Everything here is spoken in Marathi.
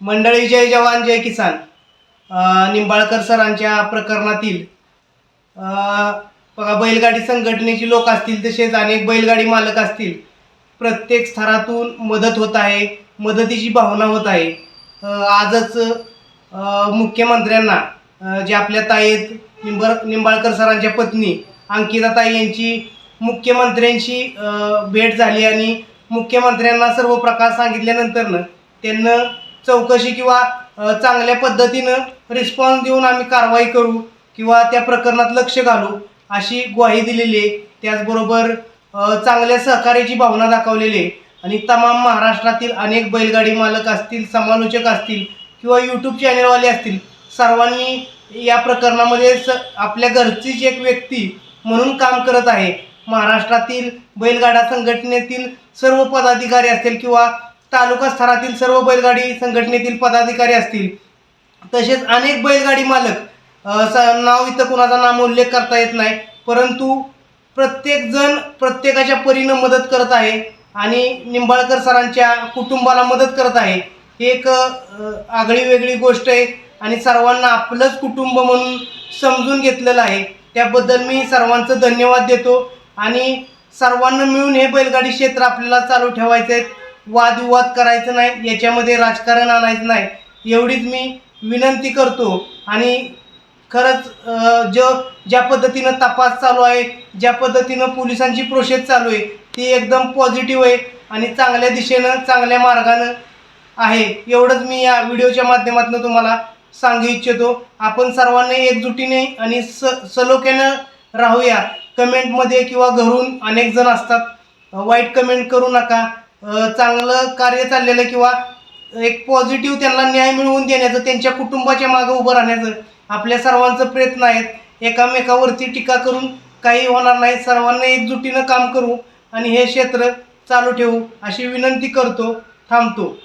मंडळी जय जवान जय किसान. निंबाळकर सरांच्या प्रकरणातील बघा बैलगाडी संघटनेची लोक असतील तसेच अनेक बैलगाडी मालक असतील प्रत्येक स्तरातून मदत होत आहे मदतीची भावना होत आहे. आजच मुख्यमंत्र्यांना जे आपल्या ताईत निंबर निंबाळकर सरांच्या पत्नी अंकिताताई यांची मुख्यमंत्र्यांशी भेट झाली आणि मुख्यमंत्र्यांना सर्व प्रकार सांगितल्यानंतरनं त्यांना चौकशी किंवा चांगल्या पद्धतीनं रिस्पॉन्स देऊन आम्ही कारवाई करू किंवा त्या प्रकरणात लक्ष घालू अशी ग्वाही दिलेली आहे. त्याचबरोबर चांगल्या सहकार्याची भावना दाखवलेली आहे. आणि तमाम महाराष्ट्रातील अनेक बैलगाडी मालक असतील समालोचक असतील किंवा यूट्यूब चॅनलवाले असतील सर्वांनी या प्रकरणामध्ये स आपल्या घरचीच एक व्यक्ती म्हणून काम करत आहे. महाराष्ट्रातील बैलगाडा संघटनेतील सर्व पदाधिकारी असतील किंवा तालुका स्तरातील सर्व बैलगाडी संघटनेतील पदाधिकारी असतील. तसेच अनेक बैलगाडी मालक स- नाव इथं कुणाचा नाम उल्लेख करता येत नाही. परंतु प्रत्येकजण प्रत्येकाच्या परीनं मदत करत आहे आणि निंबाळकर सरांच्या कुटुंबाला मदत करत आहे. ही एक आगळी वेगळी गोष्ट आहे आणि सर्वांना आपलंच कुटुंब म्हणून समजून घेतलेलं आहे. त्याबद्दल मी सर्वांचं धन्यवाद देतो आणि सर्वांना मिळून हे बैलगाडी क्षेत्र आपल्याला चालू ठेवायचं आहे वादविवाद करायचं नाही याच्यामध्ये राजकारण आणायचं नाही. एवढीच मी विनंती करतो. आणि खरंच ज ज्या पद्धतीनं तपास चालू आहे ज्या पद्धतीनं पोलिसांची प्रोसेस चालू आहे ती एकदम पॉझिटिव्ह आहे आणि चांगल्या दिशेनं चांगल्या मार्गानं आहे. एवढंच मी या व्हिडिओच्या माध्यमातून तुम्हाला सांगू इच्छितो. आपण सर्वांनी एकजुटीने आणि स सलोख्यानं राहूया. कमेंटमध्ये किंवा घरून अनेक जण असतात. वाईट कमेंट करू नका. चांगलं कार्य चाललेलं किंवा एक पॉझिटिव्ह त्यांना न्याय मिळवून देण्याचं त्यांच्या कुटुंबाच्या मागं उभं राहण्याचं आपल्या सर्वांचं प्रयत्न आहेत. एकामेकावरती टीका करून काही होणार नाही. सर्वांना एकजुटीनं काम करू आणि हे क्षेत्र चालू ठेवू अशी विनंती करतो थांबतो.